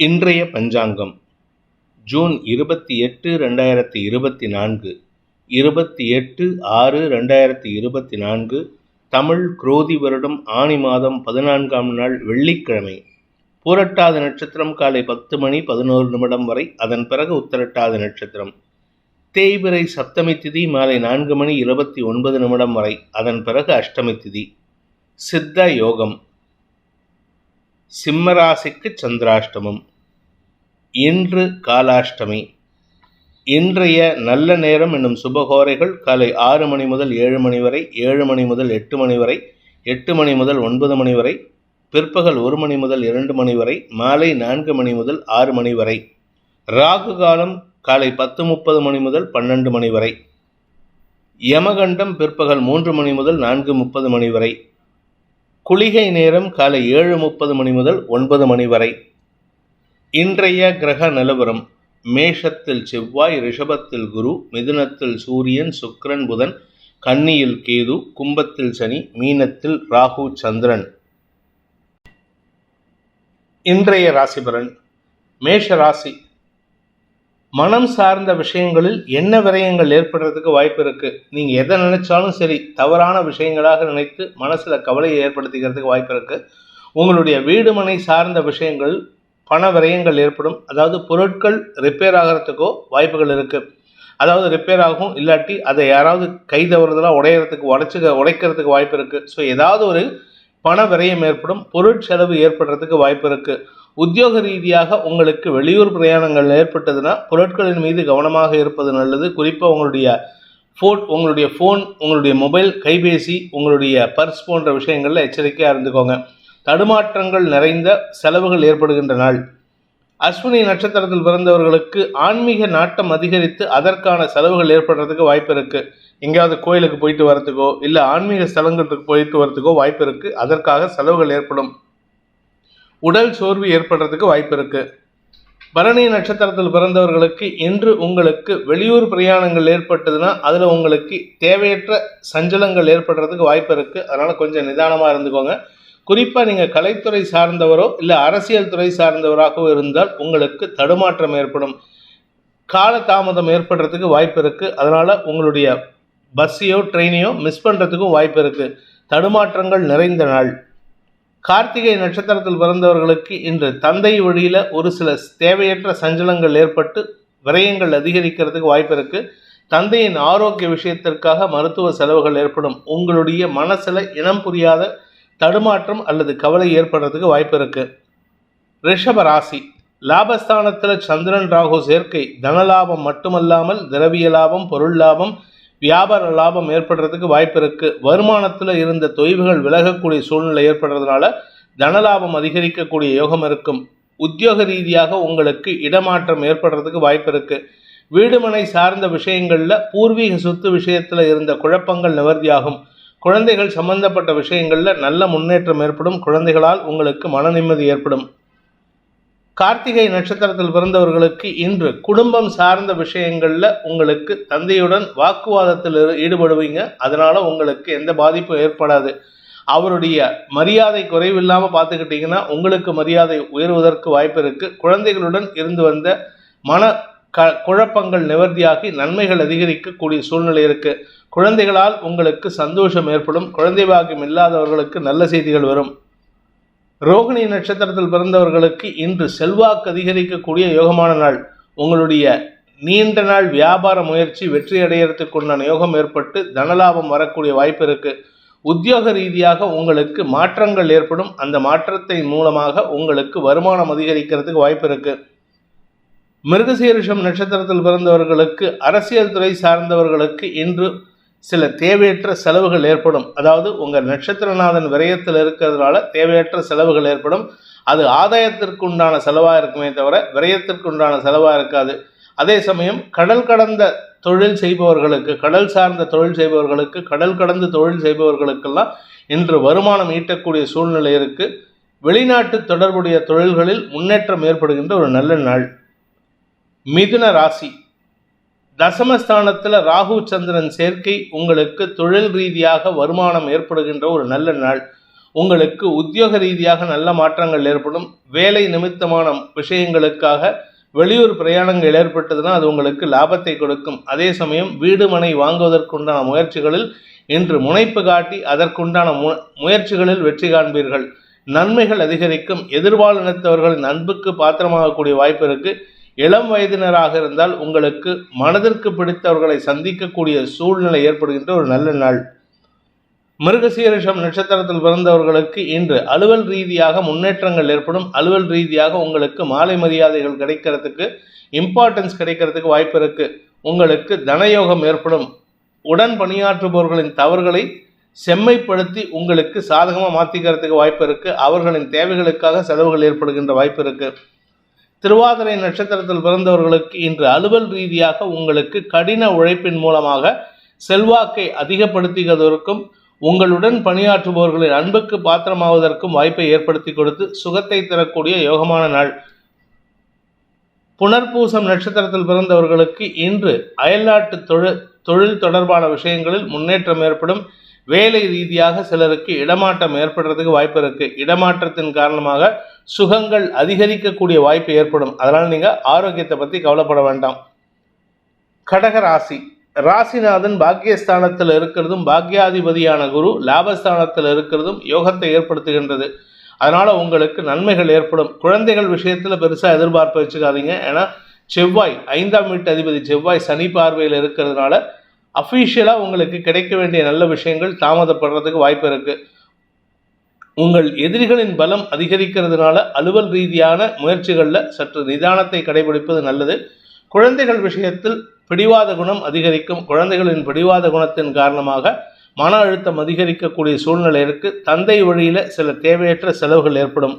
இன்றைய பஞ்சாங்கம். ஜூன் இருபத்தி எட்டு ரெண்டாயிரத்தி இருபத்தி நான்கு. இருபத்தி எட்டு ஆறு ரெண்டாயிரத்தி இருபத்தி நான்கு. தமிழ் குரோதி வருடம் ஆனி மாதம் பதினான்காம் நாள் வெள்ளிக்கிழமை. பூரட்டாத நட்சத்திரம் காலை பத்து மணி பதினோரு நிமிடம் வரை அதன் பிறகு உத்தரட்டாத நட்சத்திரம். தேய்பிரை சப்தமி திதி மாலை நான்கு மணி இருபத்தி ஒன்பது நிமிடம் வரை அதன் பிறகு அஷ்டமி திதி. சித்த யோகம். சிம்மராசிக்கு சந்திராஷ்டமம். இன்று காலாஷ்டமி. இன்றைய நல்ல நேரம் என்னும் சுபகோரைகள் காலை ஆறு மணி முதல் ஏழு மணி வரை ஏழு மணி முதல் எட்டு மணி வரை எட்டு மணி முதல் ஒன்பது மணி வரை பிற்பகல் ஒரு மணி முதல் இரண்டு மணி வரை மாலை நான்கு மணி முதல் ஆறு மணி வரை ராகு காலம் காலை பத்து முப்பது மணி முதல் பன்னெண்டு மணி வரை யமகண்டம் பிற்பகல் மூன்று மணி முதல் நான்கு முப்பது மணி வரை குளிகை நேரம் காலை ஏழு முப்பது மணி முதல் ஒன்பது மணி வரை. இன்றைய கிரக நிலவரம் மேஷத்தில் செவ்வாய் ரிஷபத்தில் குரு மிதுனத்தில் சூரியன் சுக்ரன் புதன் கன்னியில் கேது கும்பத்தில் சனி மீனத்தில் ராகு சந்திரன். இன்றைய ராசிபலன் மேஷ ராசி மனம் சார்ந்த விஷயங்களில் என்ன விரயங்கள் ஏற்படுறதுக்கு வாய்ப்பு இருக்கு? நீங்க எதை நினைச்சாலும் சரி தவறான விஷயங்களாக நினைத்து மனசுல கவலையை ஏற்படுத்திக்கிறதுக்கு வாய்ப்பு இருக்கு. உங்களுடைய வீடு மனை சார்ந்த விஷயங்கள் பண விரயங்கள் ஏற்படும். அதாவது பொருட்கள் ரிப்பேர் ஆகிறதுக்கோ வாய்ப்புகள் இருக்கு. அதாவது ரிப்பேர் ஆகும் இல்லாட்டி அதை யாராவது கை தவறுதலாக உடையறதுக்கு உடைச்சு உடைக்கிறதுக்கு வாய்ப்பு இருக்கு. ஸோ ஏதாவது ஒரு பண விரயம் ஏற்படும் பொருட்செலவு ஏற்படுறதுக்கு வாய்ப்பு இருக்குது உத்தியோக ரீதியாக உங்களுக்கு வெளியூர் பிரயாணங்கள் ஏற்பட்டதுன்னா பொருட்களின் மீது கவனமாக இருப்பது நல்லது. குறிப்பாக உங்களுடைய ஃபோன் உங்களுடைய ஃபோன் உங்களுடைய மொபைல் கைபேசி உங்களுடைய பர்ஸ் போன்ற விஷயங்களில் எச்சரிக்கையாக இருந்துக்கோங்க. தடுமாற்றங்கள் நிறைந்த செலவுகள் ஏற்படுகின்ற நாள். அஸ்வினி நட்சத்திரத்தில் பிறந்தவர்களுக்கு ஆன்மீக நாட்டம் அதிகரித்து அதற்கான செலவுகள் ஏற்படுறதுக்கு வாய்ப்பு இருக்கு. எங்கேயாவது கோயிலுக்கு போயிட்டு வரத்துக்கோ இல்லை ஆன்மீக ஸ்தலங்களுக்கு போயிட்டு வரத்துக்கோ வாய்ப்பு இருக்கு. அதற்காக செலவுகள் ஏற்படும். உடல் சோர்வு ஏற்படுறதுக்கு வாய்ப்பு இருக்கு. பரணி நட்சத்திரத்தில் பிறந்தவர்களுக்கு இன்று உங்களுக்கு வெளியூர் பிரயாணங்கள் ஏற்பட்டதுன்னா அதில் உங்களுக்கு தேவையற்ற சஞ்சலங்கள் ஏற்படுறதுக்கு வாய்ப்பு இருக்குது அதனால் கொஞ்சம் நிதானமாக இருந்துக்கோங்க. குறிப்பாக நீங்கள் கலைத்துறை சார்ந்தவரோ இல்லை அரசியல் துறை சார்ந்தவராகவோ இருந்தால் உங்களுக்கு தடுமாற்றம் ஏற்படும். கால தாமதம் ஏற்படுறதுக்கு வாய்ப்பு இருக்குது அதனால் உங்களுடைய பஸ்ஸையோ ட்ரெயினையோ மிஸ் பண்ணுறதுக்கும் வாய்ப்பு இருக்குது தடுமாற்றங்கள் நிறைந்த நாள். கார்த்திகை நட்சத்திரத்தில் பிறந்தவர்களுக்கு இன்று தந்தை வழியில் ஒரு சில தேவையற்ற சஞ்சலங்கள் ஏற்பட்டு விரயங்கள் அதிகரிக்கிறதுக்கு வாய்ப்பு இருக்குது தந்தையின் ஆரோக்கிய விஷயத்திற்காக மருத்துவ செலவுகள் ஏற்படும். உங்களுடைய மனசில் இனம் புரியாத தடுமாற்றம் அல்லது கவலை ஏற்படுறதுக்கு வாய்ப்பு இருக்கு. ரிஷப ராசி. லாபஸ்தானத்தில் சந்திரன் ராகு சேர்க்கை தனலாபம் மட்டுமல்லாமல் திரவிய லாபம் பொருள் லாபம் வியாபார லாபம் ஏற்படுறதுக்கு வாய்ப்பு இருக்குது வருமானத்தில் இருந்த தொய்வுகள் விலகக்கூடிய சூழ்நிலை ஏற்படுறதுனால தனலாபம் அதிகரிக்கக்கூடிய யோகம் இருக்கும். உத்தியோக ரீதியாக உங்களுக்கு இடமாற்றம் ஏற்படுறதுக்கு வாய்ப்பு இருக்குது வீடுமனை சார்ந்த விஷயங்களில் பூர்வீக சொத்து விஷயத்தில் இருந்த குழப்பங்கள் நிவர்த்தியாகும். குழந்தைகள் சம்பந்தப்பட்ட விஷயங்களில் நல்ல முன்னேற்றம் ஏற்படும். குழந்தைகளால் உங்களுக்கு மன நிம்மதி ஏற்படும். கார்த்திகை நட்சத்திரத்தில் பிறந்தவர்களுக்கு இன்று குடும்பம் சார்ந்த விஷயங்களில் உங்களுக்கு தந்தையுடன் வாக்குவாதத்தில் ஈடுபடுவீங்க. அதனால உங்களுக்கு எந்த பாதிப்பும் ஏற்படாது. அவருடைய மரியாதை குறைவில்லாமல் பார்த்துக்கிட்டிங்கன்னா உங்களுக்கு மரியாதை உயர்வதற்கு வாய்ப்பு இருக்குது குழந்தைகளுடன் இருந்து வந்த மன க குழப்பங்கள் நிவர்த்தியாகி நன்மைகள் அதிகரிக்கக்கூடிய சூழ்நிலை இருக்குது குழந்தைகளால் உங்களுக்கு சந்தோஷம் ஏற்படும். குழந்தை பாக்கியம் இல்லாதவர்களுக்கு நல்ல செய்திகள் வரும். ரோகிணி நட்சத்திரத்தில் பிறந்தவர்களுக்கு இன்று செல்வாக்கு அதிகரிக்கக்கூடிய யோகமான நாள். உங்களுடைய நீண்ட நாள் வியாபார முயற்சி வெற்றி அடையறதுக்குண்டான யோகம் ஏற்பட்டு தனலாபம் வரக்கூடிய வாய்ப்பு இருக்கு. உத்தியோக ரீதியாக உங்களுக்கு மாற்றங்கள் ஏற்படும். அந்த மாற்றத்தின் மூலமாக உங்களுக்கு வருமானம் அதிகரிக்கிறதுக்கு வாய்ப்பு இருக்கு. மிருகசீரிஷம் நட்சத்திரத்தில் பிறந்தவர்களுக்கு அரசியல் துறை சார்ந்தவர்களுக்கு இன்று சில தேவையற்ற செலவுகள் ஏற்படும். அதாவது உங்கள் நட்சத்திரநாதன் விரயத்தில் இருக்கிறதுனால தேவையற்ற செலவுகள் ஏற்படும். அது ஆதாயத்திற்கு உண்டான செலவாக இருக்குமே தவிர விரயத்திற்கு உண்டான செலவாக இருக்காது. அதே சமயம் கடல் கடந்த தொழில் செய்பவர்களுக்கு கடல் சார்ந்த தொழில் செய்பவர்களுக்கு கடல் கடந்து தொழில் செய்பவர்களுக்கெல்லாம் இன்று வருமானம் ஈட்டக்கூடிய சூழ்நிலை இருக்குது வெளிநாட்டு தொடர்புடைய தொழில்களில் முன்னேற்றம் ஏற்படுகின்ற ஒரு நல்ல நாள். மிதுன ராசி. தசமஸ்தானத்தில் ராகு சந்திரன் சேர்க்கை உங்களுக்கு தொழில் ரீதியாக வருமானம் ஏற்படுகின்ற ஒரு நல்ல நாள். உங்களுக்கு உத்தியோக ரீதியாக நல்ல மாற்றங்கள் ஏற்படும். வேலை நிமித்தமான விஷயங்களுக்காக வெளியூர் பிரயாணங்கள் ஏற்பட்டதுன்னா அது உங்களுக்கு லாபத்தை கொடுக்கும். அதே சமயம் வீடு மனை வாங்குவதற்குண்டான முயற்சிகளில் இன்று முனைப்பு காட்டி அதற்குண்டான மு முயற்சிகளில் வெற்றி காண்பீர்கள். நன்மைகள் அதிகரிக்கும். எதிர்பாலினத்தவர்களின் அன்புக்கு பாத்திரமாகக்கூடிய வாய்ப்பு இருக்குது இளம் வயதினராக இருந்தால் உங்களுக்கு மனதிற்கு பிடித்தவர்களை சந்திக்கக்கூடிய சூழ்நிலை ஏற்படுகின்ற ஒரு நல்ல நாள். மிருகசீரிஷம் நட்சத்திரத்தில் பிறந்தவர்களுக்கு இன்று அலுவல் ரீதியாக முன்னேற்றங்கள் ஏற்படும். அலுவல் ரீதியாக உங்களுக்கு மாலை மரியாதைகள் கிடைக்கிறதுக்கு இம்பார்ட்டன்ஸ் கிடைக்கிறதுக்கு வாய்ப்பு இருக்கு. உங்களுக்கு தனயோகம் ஏற்படும். உடன் பணியாற்றுபவர்களின் தவறுகளை செம்மைப்படுத்தி உங்களுக்கு சாதகமாக மாற்றிக்கிறதுக்கு வாய்ப்பு இருக்கு. அவர்களின் தேவைகளுக்காக செலவுகள் ஏற்படுகின்ற வாய்ப்பு இருக்குது திருவாதிரை நட்சத்திரத்தில் பிறந்தவர்களுக்கு இன்று அலுவல் ரீதியாக உங்களுக்கு கடின உழைப்பின் மூலமாக செல்வாக்கை அதிகப்படுத்துவதற்கும் உங்களுடன் பணியாற்றுபவர்களின் அன்புக்கு பாத்திரமாவதற்கும் வாய்ப்பை ஏற்படுத்தி கொடுத்து சுகத்தை தரக்கூடிய யோகமான நாள். புனர்பூசம் நட்சத்திரத்தில் பிறந்தவர்களுக்கு இன்று அயல்நாட்டு தொழில் தொழில் தொடர்பான விஷயங்களில் முன்னேற்றம் ஏற்படும். வேலை ரீதியாக சிலருக்கு இடமாற்றம் ஏற்படுறதுக்கு வாய்ப்பு இருக்கு. இடமாற்றத்தின் காரணமாக சுகங்கள் அதிகரிக்கக்கூடிய வாய்ப்பு ஏற்படும். அதனால் நீங்கள் ஆரோக்கியத்தை பற்றி கவலைப்பட வேண்டாம். கடக ராசி. ராசிநாதன் பாக்கியஸ்தானத்தில் இருக்கிறதும் பாக்யாதிபதியான குரு லாபஸ்தானத்தில் இருக்கிறதும் யோகத்தை ஏற்படுத்துகின்றது. அதனால் உங்களுக்கு நன்மைகள் ஏற்படும். குழந்தைகள் விஷயத்தில் பெருசாக எதிர்பார்ப்பு வச்சுக்காதீங்க. ஏன்னா செவ்வாய் ஐந்தாம் வீட்டு அதிபதி செவ்வாய் சனி பார்வையில் இருக்கிறதுனால அஃபீஷியலாக உங்களுக்கு கிடைக்க வேண்டிய நல்ல விஷயங்கள் தாமதப்படுறதுக்கு வாய்ப்பு இருக்குது உங்கள் எதிரிகளின் பலம் அதிகரிக்கிறதுனால அலுவல் ரீதியான முயற்சிகளில் சற்று நிதானத்தை கடைபிடிப்பது நல்லது. குழந்தைகள் விஷயத்தில் பிடிவாத குணம் அதிகரிக்கும். குழந்தைகளின் பிடிவாத குணத்தின் காரணமாக மன அழுத்தம் அதிகரிக்கக்கூடிய சூழ்நிலை இருக்கு. தந்தை வழியில் சில தேவையற்ற செலவுகள் ஏற்படும்.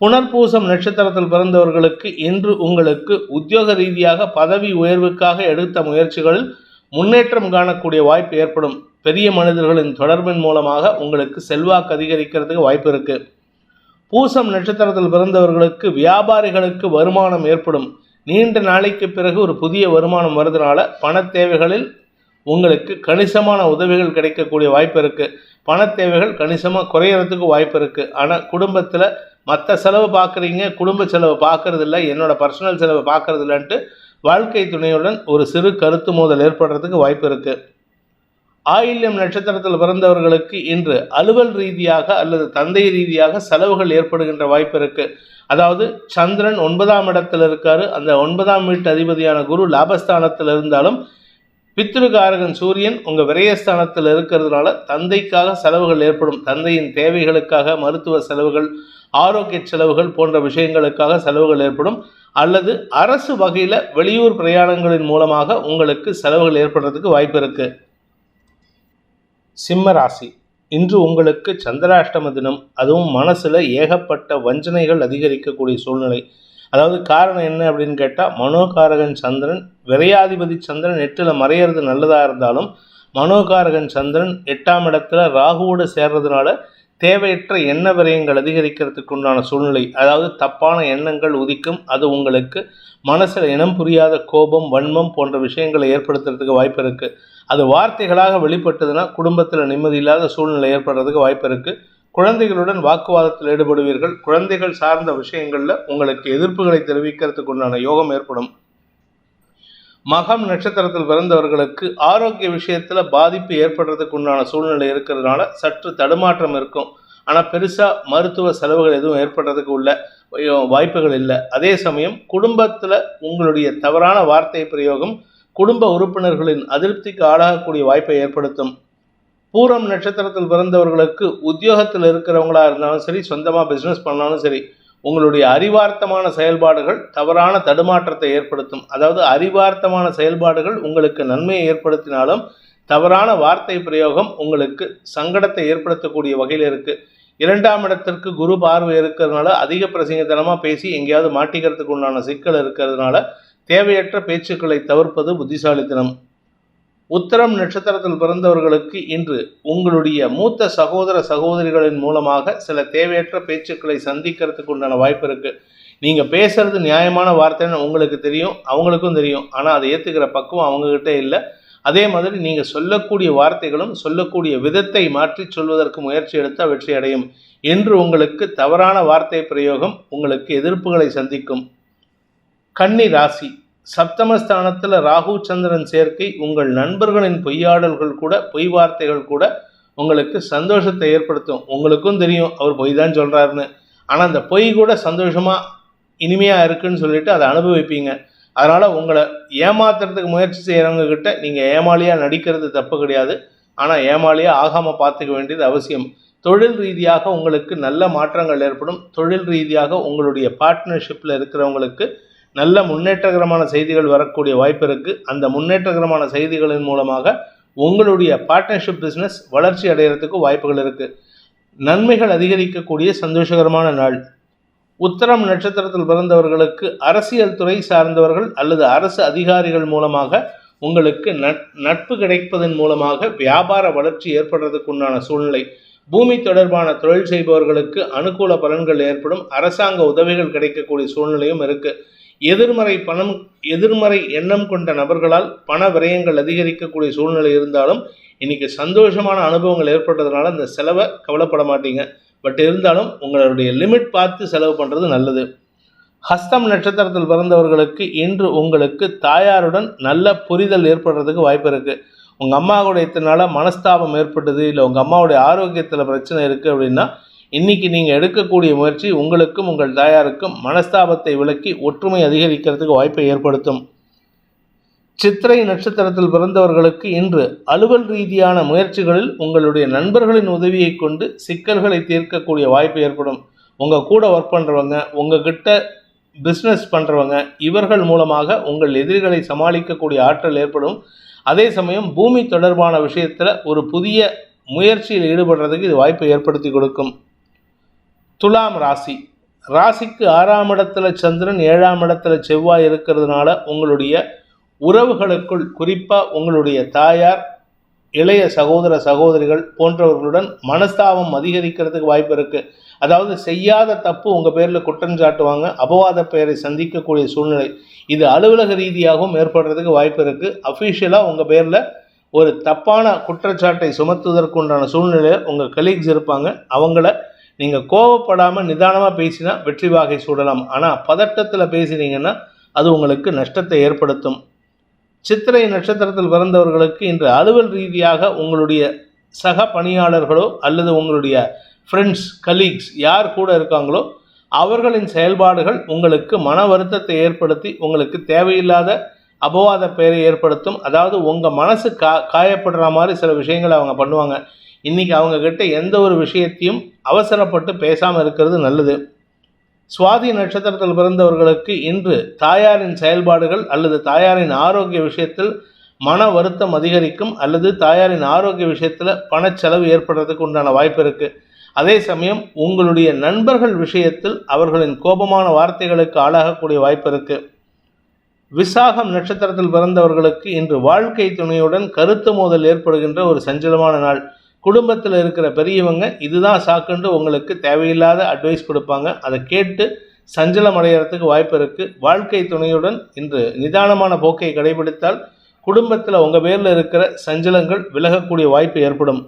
புனர்பூசம் நட்சத்திரத்தில் பிறந்தவர்களுக்கு இன்று உங்களுக்கு உத்தியோக ரீதியாக பதவி உயர்வுக்காக எடுத்த முயற்சிகளில் முன்னேற்றம் காணக்கூடிய வாய்ப்பு ஏற்படும். பெரிய மனிதர்களின் தொடர்பின் மூலமாக உங்களுக்கு செல்வாக்கு அதிகரிக்கிறதுக்கு வாய்ப்பு இருக்கு. பூசம் நட்சத்திரத்தில் பிறந்தவர்களுக்கு வியாபாரிகளுக்கு வருமானம் ஏற்படும். நீண்ட நாளைக்கு பிறகு ஒரு புதிய வருமானம் வருதுனால பண தேவைகளில் உங்களுக்கு கணிசமான உதவிகள் கிடைக்கக்கூடிய வாய்ப்பு இருக்கு. பண தேவைகள் கணிசமாக குறையறதுக்கு வாய்ப்பு இருக்கு. ஆனால் குடும்பத்தில் மற்ற செலவு பார்க்குறீங்க குடும்ப செலவு பார்க்கறது இல்லை என்னோட பர்சனல் செலவு பார்க்கறது இல்லைன்ட்டு வாழ்க்கை துணையுடன் ஒரு சிறு கருத்து மோதல் ஏற்படுறதுக்கு வாய்ப்பு இருக்குது ஆயில்யம் நட்சத்திரத்தில் பிறந்தவர்களுக்கு இன்று அலுவல் ரீதியாக அல்லது தந்தை ரீதியாக செலவுகள் ஏற்படுகின்ற வாய்ப்பு இருக்கு. அதாவது சந்திரன் ஒன்பதாம் இடத்தில் இருக்காரு. அந்த ஒன்பதாம் வீட்டு அதிபதியான குரு லாபஸ்தானத்தில் இருந்தாலும் பித்ருகாரகன் சூரியன் உங்கள் விரயஸ்தானத்தில் இருக்கிறதுனால தந்தைக்காக செலவுகள் ஏற்படும். தந்தையின் தேவைகளுக்காக மருத்துவ செலவுகள் ஆரோக்கிய செலவுகள் போன்ற விஷயங்களுக்காக செலவுகள் ஏற்படும். அல்லது அரசு வகையில் வெளியூர் பிரயாணங்களின் மூலமாக உங்களுக்கு செலவுகள் ஏற்படுறதுக்கு வாய்ப்பு இருக்குது சிம்ம ராசி இன்று உங்களுக்கு சந்திராஷ்டம தினம். அதுவும் மனசில் ஏகப்பட்ட வஞ்சனைகள் அதிகரிக்கக்கூடிய சூழ்நிலை. அதாவது காரணம் என்ன அப்படின்னு கேட்டால் மனோகாரகன் சந்திரன் விரையாதிபதி சந்திரன் எட்டில் மறையிறது நல்லதாக இருந்தாலும் மனோகாரகன் சந்திரன் எட்டாம் இடத்துல ராகுவோடு சேர்றதுனால தேவையற்ற எண்ண விரயங்கள் அதிகரிக்கிறதுக்கு உண்டான சூழ்நிலை. அதாவது தப்பான எண்ணங்கள் உதிக்கும். அது உங்களுக்கு மனசில் இனம் புரியாத கோபம் வன்மம் போன்ற விஷயங்களை ஏற்படுத்துறதுக்கு வாய்ப்பு இருக்குது அது வார்த்தைகளாக வெளிப்பட்டதுன்னா குடும்பத்தில் நிம்மதி இல்லாத சூழ்நிலை ஏற்படுறதுக்கு வாய்ப்பு இருக்குது குழந்தைகளுடன் வாக்குவாதத்தில் ஈடுபடுவீர்கள். குழந்தைகள் சார்ந்த விஷயங்களில் உங்களுக்கு எதிர்ப்புகளை தெரிவிக்கிறதுக்கு உண்டான யோகம் ஏற்படும். மகம் நட்சத்திரத்தில் பிறந்தவர்களுக்கு ஆரோக்கிய விஷயத்தில் பாதிப்பு ஏற்படுறதுக்கு உண்டான சூழ்நிலை இருக்கிறதுனால சற்று தடுமாற்றம் இருக்கும். ஆனால் பெருசாக மருத்துவ செலவுகள் எதுவும் ஏற்படுறதுக்கு உள்ள வாய்ப்புகள் இல்லை. அதே சமயம் குடும்பத்தில் உங்களுடைய தவறான வார்த்தை பிரயோகம் குடும்ப உறுப்பினர்களின் அதிருப்திக்கு ஆளாகக்கூடிய வாய்ப்பை ஏற்படுத்தும். பூரம் நட்சத்திரத்தில் பிறந்தவர்களுக்கு உத்தியோகத்தில் இருக்கிறவங்களா இருந்தாலும் சரி சொந்தமாக பிஸ்னஸ் பண்ணாலும் சரி உங்களுடைய அறிவார்த்தமான செயல்பாடுகள் தவறான தடுமாற்றத்தை ஏற்படுத்தும். அதாவது அறிவார்த்தமான செயல்பாடுகள் உங்களுக்கு நன்மையை ஏற்படுத்தினாலும் தவறான வார்த்தை பிரயோகம் உங்களுக்கு சங்கடத்தை ஏற்படுத்தக்கூடிய வகையில் இருக்கு. இரண்டாம் இடத்திற்கு குரு பார்வை இருக்கிறதுனால அதிக பிரசங்கத்தனமாக பேசி எங்கேயாவது மாட்டிக்கிறதுக்கு உண்டான சிக்கல் இருக்கிறதுனால தேவையற்ற பேச்சுக்களை தவிர்ப்பது புத்திசாலித்தனம். உத்தரம் நட்சத்திரத்தில் பிறந்தவர்களுக்கு இன்று உங்களுடைய மூத்த சகோதர சகோதரிகளின் மூலமாக சில தேவையற்ற பேச்சுக்களை சந்திக்கிறதுக்கு உண்டான வாய்ப்பு இருக்குது நீங்கள் பேசுறது நியாயமான வார்த்தைன்னு உங்களுக்கு தெரியும் அவங்களுக்கும் தெரியும். ஆனால் அதை ஏற்றுக்கிற பக்குவம் அவங்ககிட்ட இல்லை. அதே மாதிரி நீங்கள் சொல்லக்கூடிய வார்த்தைகளும் சொல்லக்கூடிய விதத்தை மாற்றி சொல்வதற்கு முயற்சி எடுத்தால் வெற்றி அடையும். என்று உங்களுக்கு தவறான வார்த்தை பிரயோகம் உங்களுக்கு எதிர்ப்புகளை சந்திக்கும். கன்னி ராசி. சப்தமஸ்தானத்தில் ராகு சந்திரன் சேர்க்கை உங்கள் நண்பர்களின் பொய்யாடல்கள் கூட பொய் வார்த்தைகள் கூட உங்களுக்கு சந்தோஷத்தை ஏற்படுத்தும். உங்களுக்கும் தெரியும் அவர் பொய் தான் சொல்கிறாருன்னு ஆனால் அந்த பொய் கூட சந்தோஷமாக இனிமையாக இருக்குன்னு சொல்லிட்டு அதை அனுபவிப்பீங்க. அதனால் உங்களை ஏமாத்துறதுக்கு முயற்சி செய்கிறவங்க கிட்ட நீங்கள் ஏமாளியாக நடிக்கிறது தப்பு கிடையாது. ஆனால் ஏமாளியாக ஆகாமல் பார்த்துக்க வேண்டியது அவசியம். தொழில் ரீதியாக உங்களுக்கு நல்ல மாற்றங்கள் ஏற்படும். தொழில் ரீதியாக உங்களுடைய பார்ட்னர்ஷிப்பில் இருக்கிறவங்களுக்கு நல்ல முன்னேற்றகரமான செய்திகள் வரக்கூடிய வாய்ப்பு இருக்குது அந்த முன்னேற்றகரமான செய்திகளின் மூலமாக உங்களுடைய பார்ட்னர்ஷிப் பிஸ்னஸ் வளர்ச்சி அடைகிறதுக்கு வாய்ப்புகள் இருக்குது நன்மைகள் அதிகரிக்கக்கூடிய சந்தோஷகரமான நாள். உத்தரம் நட்சத்திரத்தில் பிறந்தவர்களுக்கு அரசியல் துறை சார்ந்தவர்கள் அல்லது அரசு அதிகாரிகள் மூலமாக உங்களுக்கு நட்பு கிடைப்பதன் மூலமாக வியாபார வளர்ச்சி ஏற்படுறதுக்கு உண்டான சூழ்நிலை. பூமி தொடர்பான தொழில் செய்பவர்களுக்கு அனுகூல பலன்கள் ஏற்படும். அரசாங்க உதவிகள் கிடைக்கக்கூடிய சூழ்நிலையும் இருக்குது எதிர்மறை பணம் எதிர்மறை எண்ணம் கொண்ட நபர்களால் பண விரயங்கள் அதிகரிக்கக்கூடிய சூழ்நிலை இருந்தாலும் இன்னைக்கு சந்தோஷமான அனுபவங்கள் ஏற்பட்டதுனால அந்த செலவை கவலைப்பட மாட்டீங்க. பட் இருந்தாலும் உங்களுடைய லிமிட் பார்த்து செலவு பண்ணுறது நல்லது. ஹஸ்தம் நட்சத்திரத்தில் பிறந்தவர்களுக்கு இன்று உங்களுக்கு தாயாருடன் நல்ல புரிதல் ஏற்படுறதுக்கு வாய்ப்பு இருக்குது உங்கள் அம்மாவுடைய இத்தனால மனஸ்தாபம் ஏற்பட்டது இல்லை உங்கள் அம்மாவுடைய ஆரோக்கியத்தில் பிரச்சனை இருக்குது அப்படின்னா இன்னைக்கு நீங்கள் எடுக்கக்கூடிய முயற்சி உங்களுக்கும் உங்கள் தாயாருக்கும் மனஸ்தாபத்தை விளக்கி ஒற்றுமை அதிகரிக்கிறதுக்கு வாய்ப்பை ஏற்படுத்தும். சித்திரை நட்சத்திரத்தில் பிறந்தவர்களுக்கு இன்று அலுவல் ரீதியான முயற்சிகளில் உங்களுடைய நண்பர்களின் உதவியை கொண்டு சிக்கல்களை தீர்க்கக்கூடிய வாய்ப்பு ஏற்படும். உங்கள் கூட ஒர்க் பண்ணுறவங்க உங்ககிட்ட பிஸ்னஸ் பண்ணுறவங்க இவர்கள் மூலமாக உங்கள் எதிரிகளை சமாளிக்கக்கூடிய ஆற்றல் ஏற்படும். அதே சமயம் பூமி தொடர்பான விஷயத்தில் ஒரு புதிய முயற்சியில் ஈடுபடுறதுக்கு இது வாய்ப்பை ஏற்படுத்தி கொடுக்கும். துலாம் ராசி. ராசிக்கு ஆறாம் இடத்துல சந்திரன் ஏழாம் இடத்துல செவ்வாய் இருக்கிறதுனால உங்களுடைய உறவுகளுக்குள் குறிப்பாக உங்களுடைய தாயார் இளைய சகோதர சகோதரிகள் போன்றவர்களுடன் மனஸ்தாபம் அதிகரிக்கிறதுக்கு வாய்ப்பு இருக்குது அதாவது செய்யாத தப்பு உங்கள் பேரில் குற்றஞ்சாட்டுவாங்க அபவாத பெயரை சந்திக்கக்கூடிய சூழ்நிலை. இது அலுவலக ரீதியாகவும் ஏற்படுறதுக்கு வாய்ப்பு இருக்குது அஃபீஷியலாக உங்கள் பேரில் ஒரு தப்பான குற்றச்சாட்டை சுமத்துவதற்குண்டான சூழ்நிலையில் உங்கள் கலீக்ஸ் இருப்பாங்க. அவங்கள நீங்கள் கோவப்படாமல் நிதானமாக பேசினா வெற்றி வாகை சூடலாம். ஆனால் பதட்டத்தில் பேசினீங்கன்னா அது உங்களுக்கு நஷ்டத்தை ஏற்படுத்தும். சித்திரை நட்சத்திரத்தில் பிறந்தவர்களுக்கு இன்று அலுவல் ரீதியாக உங்களுடைய சக பணியாளர்களோ அல்லது உங்களுடைய ஃப்ரெண்ட்ஸ் கலீக்ஸ் யார் கூட இருக்காங்களோ அவர்களின் செயல்பாடுகள் உங்களுக்கு மன வருத்தத்தை ஏற்படுத்தி உங்களுக்கு தேவையில்லாத அபவாத பெயரை ஏற்படுத்தும். அதாவது உங்கள் மனசு கா காயப்படுற மாதிரி சில விஷயங்களை அவங்க பண்ணுவாங்க. இன்றைக்கி அவங்கக்கிட்ட எந்த ஒரு விஷயத்தையும் அவசரப்பட்டு பேசாமல் இருக்கிறது நல்லது. சுவாதி நட்சத்திரத்தில் பிறந்தவர்களுக்கு இன்று தாயாரின் செயல்பாடுகள் அல்லது தாயாரின் ஆரோக்கிய விஷயத்தில் மன வருத்தம் அதிகரிக்கும் அல்லது தாயாரின் ஆரோக்கிய விஷயத்தில் பணச்செலவு ஏற்படுறதுக்கு உண்டான வாய்ப்பு இருக்குது அதே சமயம் உங்களுடைய நண்பர்கள் விஷயத்தில் அவர்களின் கோபமான வார்த்தைகளுக்கு ஆளாகக்கூடிய வாய்ப்பு இருக்குது விசாகம் நட்சத்திரத்தில் பிறந்தவர்களுக்கு இன்று வாழ்க்கை துணையுடன் கருத்து மோதல் ஏற்படுகின்ற ஒரு சஞ்சலமான நாள். குடும்பத்தில் இருக்கிற பெரியவங்க இதுதான் சாக்குன்ட்டு உங்களுக்கு தேவையில்லாத அட்வைஸ் கொடுப்பாங்க. அதை கேட்டு சஞ்சலம் அடைகிறதுக்கு வாய்ப்பு இருக்குது வாழ்க்கை துணையுடன் இன்று நிதானமான போக்கை கடைபிடித்தால் குடும்பத்தில் உங்கள் பேரில் இருக்கிற சஞ்சலங்கள் விலகக்கூடிய வாய்ப்பு ஏற்படும்.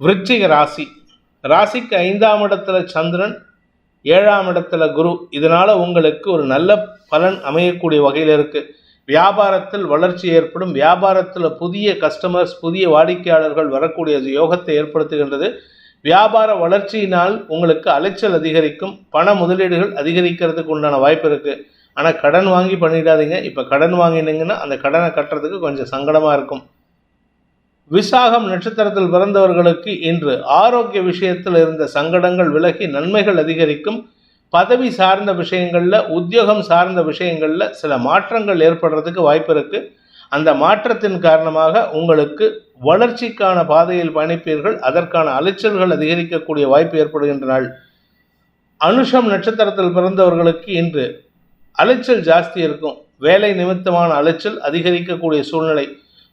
விருச்சிக ராசி. ராசிக்கு ஐந்தாம் இடத்துல சந்திரன் ஏழாம் இடத்துல குரு. இதனால் உங்களுக்கு ஒரு நல்ல பலன் அமையக்கூடிய வகையில் இருக்குது வியாபாரத்தில் வளர்ச்சி ஏற்படும் வியாபாரத்தில் புதிய கஸ்டமர்ஸ் புதிய வாடிக்கையாளர்கள் வரக்கூடிய யோகத்தை ஏற்படுத்துகின்றது. வியாபார வளர்ச்சியினால் உங்களுக்கு அலைச்சல் அதிகரிக்கும் பண முதலீடுகள் அதிகரிக்கிறதுக்கு உண்டான வாய்ப்பு இருக்குது ஆனால் கடன் வாங்கி பண்ணிடாதீங்க. இப்போ கடன் வாங்கினீங்கன்னா அந்த கடனை கட்டுறதுக்கு கொஞ்சம் சங்கடமாக இருக்கும். விசாகம் நட்சத்திரத்தில் பிறந்தவர்களுக்கு இன்று ஆரோக்கிய விஷயத்தில் இருந்த சங்கடங்கள் விலகி நன்மைகள் அதிகரிக்கும். பதவி சார்ந்த விஷயங்களில் உத்தியோகம் சார்ந்த விஷயங்களில் சில மாற்றங்கள் ஏற்படுறதுக்கு வாய்ப்பு இருக்குது அந்த மாற்றத்தின் காரணமாக உங்களுக்கு வளர்ச்சிக்கான பாதையில் பயணிப்பீர்கள். அதற்கான அலைச்சல்கள் அதிகரிக்கக்கூடிய வாய்ப்பு ஏற்படுகின்ற நாள் அனுஷம் நட்சத்திரத்தில் பிறந்தவர்களுக்கு இன்று அலைச்சல் ஜாஸ்தி இருக்கும். வேலை நிமித்தமான அலைச்சல் அதிகரிக்கக்கூடிய சூழ்நிலை.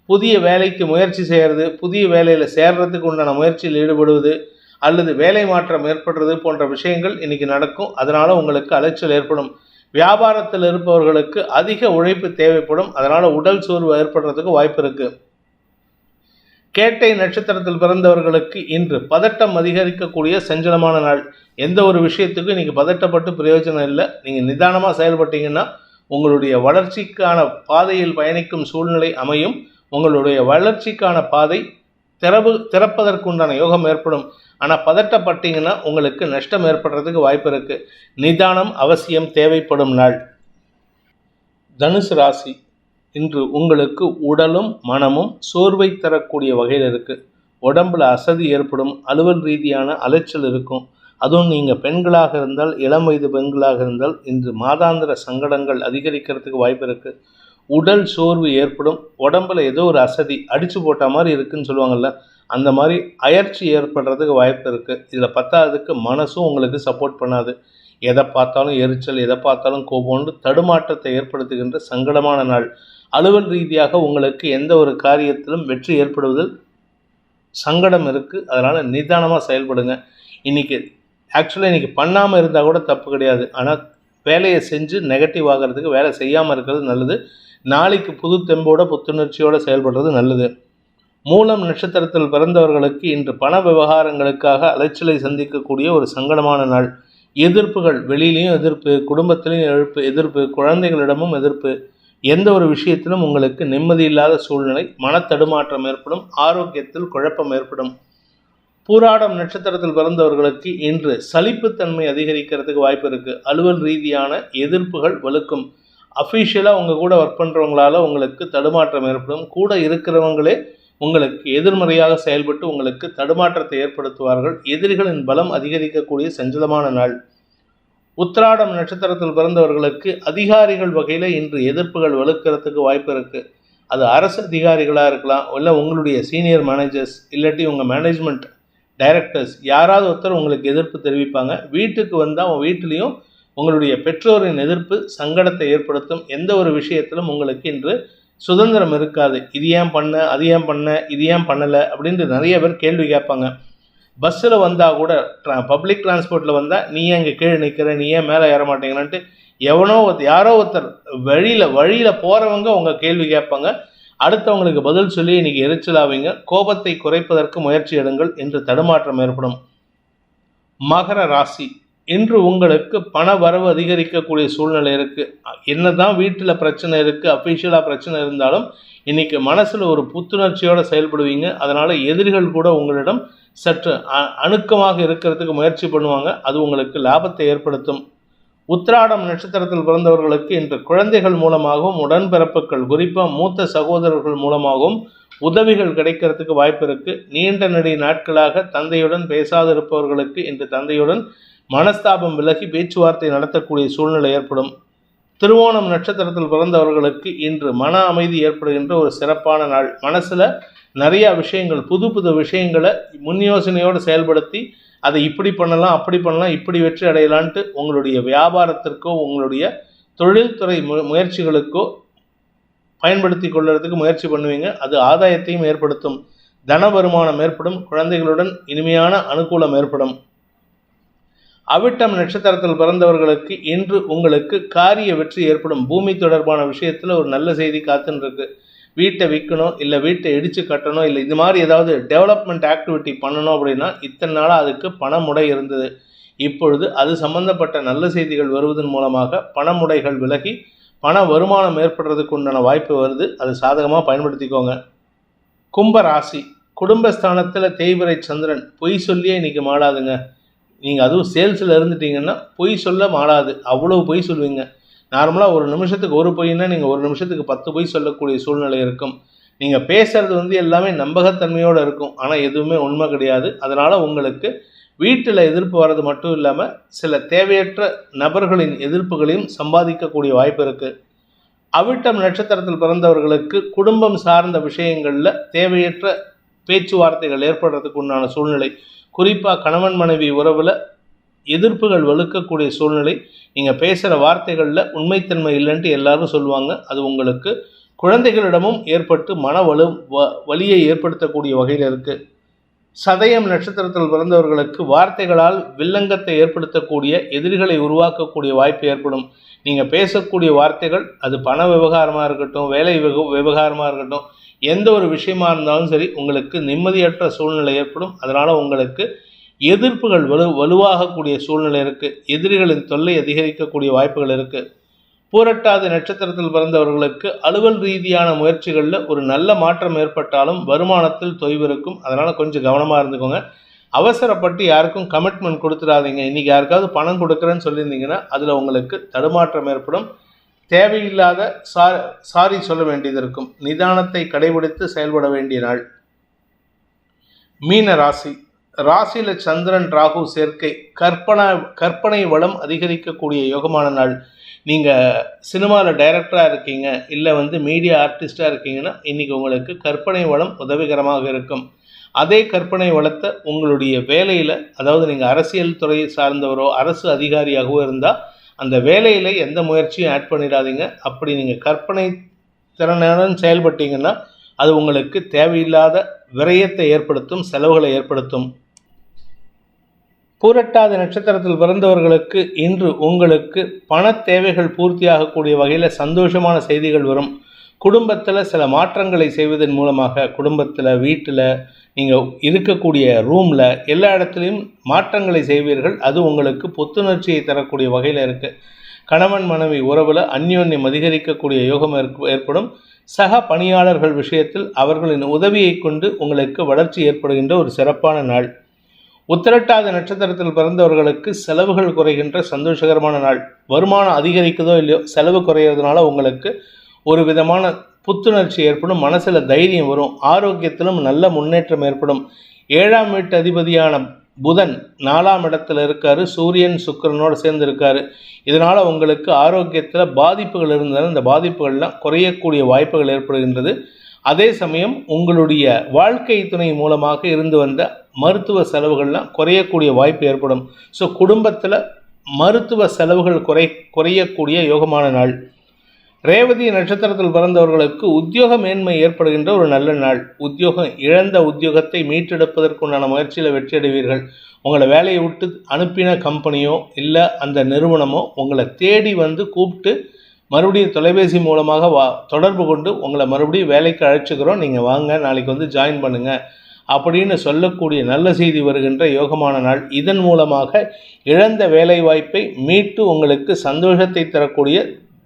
புதிய வேலைக்கு முயற்சி செய்கிறது புதிய வேலையில் சேர்றதுக்கு உண்டான முயற்சியில் ஈடுபடுவது அல்லது வேலை மாற்றம் ஏற்படுறது போன்ற விஷயங்கள் இன்றைக்கி நடக்கும். அதனால் உங்களுக்கு அலைச்சல் ஏற்படும். வியாபாரத்தில் இருப்பவர்களுக்கு அதிக உழைப்பு தேவைப்படும். அதனால உடல் சோர்வு ஏற்படுறதுக்கு வாய்ப்பு இருக்கு. கேட்டை நட்சத்திரத்தில் பிறந்தவர்களுக்கு இன்று பதட்டம் அதிகரிக்கக்கூடிய சஞ்சலமான நாள். எந்த ஒரு விஷயத்துக்கும் இன்னைக்கு பதட்டப்பட்டு பிரயோஜனம் இல்லை. நீங்கள் நிதானமாக செயல்பட்டீங்கன்னா உங்களுடைய வளர்ச்சிக்கான பாதையில் பயணிக்கும் சூழ்நிலை அமையும். உங்களுடைய வளர்ச்சிக்கான பாதை திறவு திறப்பதற்குண்டான யோகம் ஏற்படும். ஆனால் பதட்டப்பட்டீங்கன்னா உங்களுக்கு நஷ்டம் ஏற்படுறதுக்கு வாய்ப்பு இருக்குது நிதானம் அவசியம் தேவைப்படும் நாள். தனுசு ராசி இன்று உங்களுக்கு உடலும் மனமும் சோர்வை தரக்கூடிய வகையில் இருக்குது உடம்புல அசதி ஏற்படும் அலுவல் ரீதியான அலைச்சல் இருக்கும். அதுவும் நீங்கள் பெண்களாக இருந்தால் இளம் வயது பெண்களாக இருந்தால் இன்று மாதாந்திர சங்கடங்கள் அதிகரிக்கிறதுக்கு வாய்ப்பு இருக்குது உடல் சோர்வு ஏற்படும் உடம்புல ஏதோ ஒரு அசதி அடித்து போட்ட மாதிரி இருக்குன்னு சொல்லுவாங்கல்ல அந்த மாதிரி அயற்சி ஏற்படுறதுக்கு வாய்ப்பு இருக்குது இதில் பத்தாததுக்கு மனசும் உங்களுக்கு சப்போர்ட் பண்ணாது. எதை பார்த்தாலும் எரிச்சல் எதை பார்த்தாலும் கோபம்னு தடுமாற்றத்தை ஏற்படுத்துகின்ற சங்கடமான நாள். அலுவல் ரீதியாக உங்களுக்கு எந்த ஒரு காரியத்திலும் வெற்றி ஏற்படுவதில் சங்கடம் இருக்குது அதனால் நிதானமாக செயல்படுங்க. இன்றைக்கி ஆக்சுவலாக இன்றைக்கி பண்ணாமல் இருந்தால் கூட தப்பு கிடையாது. ஆனால் வேலையை செஞ்சு நெகட்டிவ் ஆகிறதுக்கு வேலை செய்யாமல் இருக்கிறது நல்லது. நாளைக்கு புது தெம்போட புத்துணர்ச்சியோடு செயல்படுறது நல்லது. மூலம் நட்சத்திரத்தில் பிறந்தவர்களுக்கு இன்று பண விவகாரங்களுக்காக அலைச்சலை சந்திக்கக்கூடிய ஒரு சங்கடமான நாள். எதிர்ப்புகள் வெளியிலையும் எதிர்ப்பு குடும்பத்திலையும் எழுப்பு எதிர்ப்பு குழந்தைகளிடமும் எதிர்ப்பு. எந்த ஒரு விஷயத்திலும் உங்களுக்கு நிம்மதி இல்லாத சூழ்நிலை மனத்தடுமாற்றம் ஏற்படும் ஆரோக்கியத்தில் குழப்பம் ஏற்படும். பூராடம் நட்சத்திரத்தில் பிறந்தவர்களுக்கு இன்று சலிப்புத்தன்மை அதிகரிக்கிறதுக்கு வாய்ப்பு இருக்குது அலுவல் ரீதியான எதிர்ப்புகள் வலுக்கும். அஃபீஷியலாக உங்கள் கூட ஒர்க் பண்ணுறவங்களால உங்களுக்கு தடுமாற்றம் ஏற்படும். கூட இருக்கிறவங்களே உங்களுக்கு எதிர்மறையாக செயல்பட்டு உங்களுக்கு தடுமாற்றத்தை ஏற்படுத்துவார்கள். எதிரிகளின் பலம் அதிகரிக்கக்கூடிய சஞ்சலமான நாள். உத்திராடம் நட்சத்திரத்தில் பிறந்தவர்களுக்கு அதிகாரிகள் வகையில் இன்று எதிர்ப்புகள் வலுக்கிறதுக்கு வாய்ப்பு இருக்குது அது அரசு அதிகாரிகளாக இருக்கலாம் இல்லை உங்களுடைய சீனியர் மேனேஜர்ஸ் இல்லாட்டி உங்கள் மேனேஜ்மெண்ட் டைரக்டர்ஸ் யாராவது ஒருத்தர் உங்களுக்கு எதிர்ப்பு தெரிவிப்பாங்க. வீட்டுக்கு வந்தால் உங்கள் வீட்டிலையும் உங்களுடைய பெற்றோரின் எதிர்ப்பு சங்கடத்தை ஏற்படுத்தும். எந்த ஒரு விஷயத்திலும் உங்களுக்கு இன்று சுதந்திரம் இருக்காது. இது ஏன் பண்ண? அது ஏன் பண்ண? இது ஏன் பண்ணலை? அப்படின்ட்டு நிறைய பேர் கேள்வி கேட்பாங்க. பஸ்ஸில் வந்தால் கூட ட்ரா பப்ளிக் டிரான்ஸ்போர்ட்டில் வந்தால் நீ ஏன் இங்கே கீழே நிற்கிற நீ ஏன் மேலே ஏற மாட்டேங்கிறான்ட்டு எவனோ ஒருத்தர் யாரோ ஒருத்தர் வழியில் வழியில் போகிறவங்க உங்கள் கேள்வி கேட்பாங்க. அடுத்தவங்களுக்கு பதில் சொல்லி இன்றைக்கி எரிச்சலாவீங்க. கோபத்தை குறைப்பதற்கு முயற்சி எடுங்கள் என்று தடுமாற்றம் ஏற்படும். மகர ராசி. இன்று உங்களுக்கு பண வரவு அதிகரிக்கக்கூடிய சூழ்நிலை இருக்குது என்னதான் வீட்டில் பிரச்சனை இருக்குது அஃபிஷியலாக பிரச்சனை இருந்தாலும் இன்றைக்கி மனசில் ஒரு புத்துணர்ச்சியோடு செயல்படுவீங்க. அதனால் எதிரிகள் கூட உங்களிடம் சற்று அ- அணுக்கமாக இருக்கிறதுக்கு முயற்சி பண்ணுவாங்க. அது உங்களுக்கு லாபத்தை ஏற்படுத்தும். உத்திராடம் நட்சத்திரத்தில் பிறந்தவர்களுக்கு இன்று குழந்தைகள் மூலமாகவும் உடன்பிறப்புகள் குறிப்பாக மூத்த சகோதரர்கள் மூலமாகவும் உதவிகள் கிடைக்கிறதுக்கு வாய்ப்பு இருக்குது நீண்ட நெடிய நாட்களாக தந்தையுடன் பேசாது இருப்பவர்களுக்கு இன்று தந்தையுடன் மனஸ்தாபம் விலகி பேச்சுவார்த்தை நடத்தக்கூடிய சூழ்நிலை ஏற்படும். திருவோணம் நட்சத்திரத்தில் பிறந்தவர்களுக்கு இன்று மன அமைதி ஏற்படுகின்ற ஒரு சிறப்பான நாள். மனசில் நிறைய விஷயங்கள் புது புது விஷயங்களை முன் யோசனையோடு செயல்படுத்தி அதை இப்படி பண்ணலாம் அப்படி பண்ணலாம் இப்படி வெற்றி அடையலான்ட்டு உங்களுடைய வியாபாரத்திற்கோ உங்களுடைய தொழில்துறை மு முயற்சிகளுக்கோ பயன்படுத்தி கொள்வதற்கு முயற்சி பண்ணுவீங்க. அது ஆதாயத்தையும் ஏற்படுத்தும். தன வருமானம் ஏற்படும். குழந்தைகளுடன் இனிமையான அனுகூலம் ஏற்படும். அவிட்டம் நட்சத்திரத்தில் பிறந்தவர்களுக்கு இன்று உங்களுக்கு காரிய வெற்றி ஏற்படும். பூமி தொடர்பான விஷயத்தில் ஒரு நல்ல செய்தி காத்துன்னு இருக்கு வீட்டை விற்கணும் இல்லை வீட்டை இடித்து கட்டணும் இல்லை இது மாதிரி ஏதாவது டெவலப்மெண்ட் ஆக்டிவிட்டி பண்ணணும் அப்படின்னா இத்தனை நாளாக அதுக்கு பணமுடை இருந்தது. இப்பொழுது அது சம்பந்தப்பட்ட நல்ல செய்திகள் வருவதன் மூலமாக பணமுடைகள் விலகி பண வருமானம் ஏற்படுறதுக்கு உண்டான வாய்ப்பு வருது. அது சாதகமாக பயன்படுத்திக்கோங்க. கும்ப ராசி. குடும்பஸ்தானத்தில் தேய்பிரை சந்திரன் பொய் சொல்லியே இன்னைக்கு மாளாதுங்க. நீங்கள் அதுவும் சேல்ஸில் இருந்துட்டீங்கன்னா பொய் சொல்ல மாறாது அவ்வளோ பொய் சொல்லுவீங்க. நார்மலாக ஒரு நிமிஷத்துக்கு ஒரு பொய்னா நீங்கள் ஒரு நிமிஷத்துக்கு பத்து பொய் சொல்லக்கூடிய சூழ்நிலை இருக்கும். நீங்கள் பேசுறது வந்து எல்லாமே நம்பகத்தன்மையோடு இருக்கும். ஆனால் எதுவுமே உண்மை கிடையாது. அதனால் உங்களுக்கு வீட்டில் எதிர்ப்பு வர்றது மட்டும் இல்லாமல் சில தேவையற்ற நபர்களின் எதிர்ப்புகளையும் சம்பாதிக்கக்கூடிய வாய்ப்பு இருக்குது அவிட்டம் நட்சத்திரத்தில் பிறந்தவர்களுக்கு குடும்பம் சார்ந்த விஷயங்களில் தேவையற்ற பேச்சுவார்த்தைகள் ஏற்படுறதுக்கு உண்டான சூழ்நிலை. குறிப்பாக கணவன் மனைவி உறவில் எதிர்ப்புகள் வலுக்கக்கூடிய சூழ்நிலை. நீங்கள் பேசுகிற வார்த்தைகளில் உண்மைத்தன்மை இல்லைன்ட்டு எல்லாரும் சொல்லுவாங்க. அது உங்களுக்கு குழந்தைகளிடமும் ஏற்பட்டு மன வலு வ வலியை ஏற்படுத்தக்கூடிய வகையில் இருக்குது சதயம் நட்சத்திரத்தில் பிறந்தவர்களுக்கு வார்த்தைகளால் வில்லங்கத்தை ஏற்படுத்தக்கூடிய எதிரிகளை உருவாக்கக்கூடிய வாய்ப்பு ஏற்படும். நீங்கள் பேசக்கூடிய வார்த்தைகள் அது பண விவகாரமாக இருக்கட்டும் வேலை விவகாரமாக இருக்கட்டும் எந்த ஒரு விஷயமா இருந்தாலும் சரி உங்களுக்கு நிம்மதியற்ற சூழ்நிலை ஏற்படும். அதனால் உங்களுக்கு எதிர்ப்புகள் வலு வலுவாகக்கூடிய சூழ்நிலை இருக்குது எதிரிகளின் தொல்லை அதிகரிக்கக்கூடிய வாய்ப்புகள் இருக்குது பூரட்டாதி நட்சத்திரத்தில் பிறந்தவர்களுக்கு அலுவல் ரீதியான முயற்சிகளில் ஒரு நல்ல மாற்றம் ஏற்பட்டாலும் வருமானத்தில் தொய்வு இருக்கும். அதனால் கொஞ்சம் கவனமாக இருந்துக்கோங்க. அவசரப்பட்டு யாருக்கும் கமிட்மெண்ட் கொடுத்துடாதீங்க. இன்றைக்கி யாருக்காவது பணம் கொடுக்குறேன்னு சொல்லியிருந்தீங்கன்னா அதில் உங்களுக்கு தடுமாற்றம் ஏற்படும். தேவையில்லாத சா சாரி சொல்ல வேண்டியது இருக்கும். நிதானத்தை கடைபிடித்து செயல்பட வேண்டிய நாள். மீன ராசி. ராசியில் சந்திரன் ராகு சேர்க்கை கற்பனை கற்பனை வளம் அதிகரிக்கக்கூடிய யோகமான நாள். நீங்கள் சினிமாவில் டைரக்டராக இருக்கீங்க இல்லை வந்து மீடியா ஆர்டிஸ்டாக இருக்கீங்கன்னா இன்றைக்கி உங்களுக்கு கற்பனை வளம் உதவிகரமாக இருக்கும். அதே கற்பனை வளத்தை உங்களுடைய வேலையில் அதாவது நீங்கள் அரசியல் துறையை சார்ந்தவரோ அரசு அதிகாரியாகவோ இருந்தால் அந்த வேலையில் எந்த முயற்சியும் ஆட் பண்ணிடாதீங்க. அப்படி நீங்கள் கற்பனை திறனுடன் செயல்பட்டீங்கன்னா அது உங்களுக்கு தேவையில்லாத விரயத்தை ஏற்படுத்தும் செலவுகளை ஏற்படுத்தும். பூரட்டாதி நட்சத்திரத்தில் பிறந்தவர்களுக்கு இன்று உங்களுக்கு பண தேவைகள் பூர்த்தியாகக்கூடிய வகையில் சந்தோஷமான செய்திகள் வரும். குடும்பத்தில் சில மாற்றங்களை செய்வதன் மூலமாக குடும்பத்தில் வீட்டில் நீங்கள் இருக்கக்கூடிய ரூமில் எல்லா இடத்துலையும் மாற்றங்களை செய்வீர்கள். அது உங்களுக்கு புத்துணர்ச்சியை தரக்கூடிய வகையில் இருக்குது கணவன் மனைவி உறவில் அந்யோன்யம் அதிகரிக்கக்கூடிய யோகம் ஏற்படும். சக பணியாளர்கள் விஷயத்தில் அவர்களின் உதவியை கொண்டு உங்களுக்கு வளர்ச்சி ஏற்படுகின்ற ஒரு சிறப்பான நாள். உத்திரட்டாத நட்சத்திரத்தில் பிறந்தவர்களுக்கு செலவுகள் குறைகின்ற சந்தோஷகரமான நாள். வருமானம் அதிகரிக்குதோ இல்லையோ செலவு குறையிறதுனால உங்களுக்கு ஒரு விதமான புத்துணர்ச்சி ஏற்படும் மனசில் தைரியம் வரும் ஆரோக்கியத்திலும் நல்ல முன்னேற்றம் ஏற்படும். ஏழாம் வீட்டு அதிபதியான புதன் நாலாம் இடத்துல இருக்காரு சூரியன் சுக்கரனோடு சேர்ந்து இருக்காரு இதனால் உங்களுக்கு ஆரோக்கியத்தில் பாதிப்புகள் இருந்தாலும் இந்த பாதிப்புகள்லாம் குறையக்கூடிய வாய்ப்புகள் ஏற்படுகின்றது. அதே சமயம் உங்களுடைய வாழ்க்கை துணை மூலமாக இருந்து வந்த மருத்துவ செலவுகள்லாம் குறையக்கூடிய வாய்ப்பு ஏற்படும். ஸோ குடும்பத்தில் மருத்துவ செலவுகள் குறை குறையக்கூடிய யோகமான நாள். ரேவதி நட்சத்திரத்தில் பிறந்தவர்களுக்கு உத்தியோக மேன்மை ஏற்படுகின்ற ஒரு நல்ல நாள். உத்தியோகம் இழந்த உத்தியோகத்தை மீட்டெடுப்பதற்குண்டான முயற்சியில் வெற்றியடைவீர்கள். உங்களை வேலையை விட்டு அனுப்பின கம்பெனியோ இல்லை அந்த நிறுவனமோ உங்களை தேடி வந்து கூப்பிட்டு மறுபடியும் தொலைபேசி மூலமாக வா தொடர்பு கொண்டு உங்களை மறுபடியும் வேலைக்கு அழைச்சிக்கிறோம். நீங்கள் வாங்க நாளைக்கு வந்து ஜாயின் பண்ணுங்கள் அப்படின்னு சொல்லக்கூடிய நல்ல செய்தி வருகின்ற யோகமான நாள். இதன் மூலமாக இழந்த வேலை வாய்ப்பை மீட்டு உங்களுக்கு சந்தோஷத்தை தரக்கூடிய